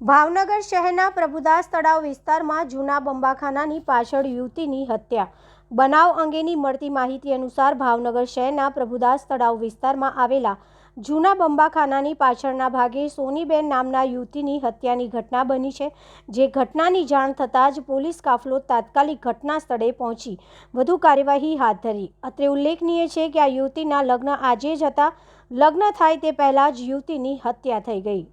ભાવનગર શહેરના પ્રભુદાસ તળાવ વિસ્તારમાં જૂના બંબાખાનાની પાછળ યુવતીની હત્યા. બનાવ અંગેની મળતી માહિતી અનુસાર ભાવનગર શહેરના પ્રભુદાસ તળાવ વિસ્તારમાં આવેલા જૂના બંબાખાનાની પાછળના ભાગે સોનીબેન નામના યુવતીની હત્યાની ઘટના બની છે, જે ઘટનાની જાણ થતાં જ પોલીસ કાફલો તાત્કાલિક ઘટના સ્થળે પહોંચી. વધુ કાર્યવાહી હાથ ધરી. અત્રે ઉલ્લેખનીય છે કે આ યુવતીના લગ્ન આજે જ હતા. લગ્ન થાય તે પહેલાં જ યુવતીની હત્યા થઈ ગઈ.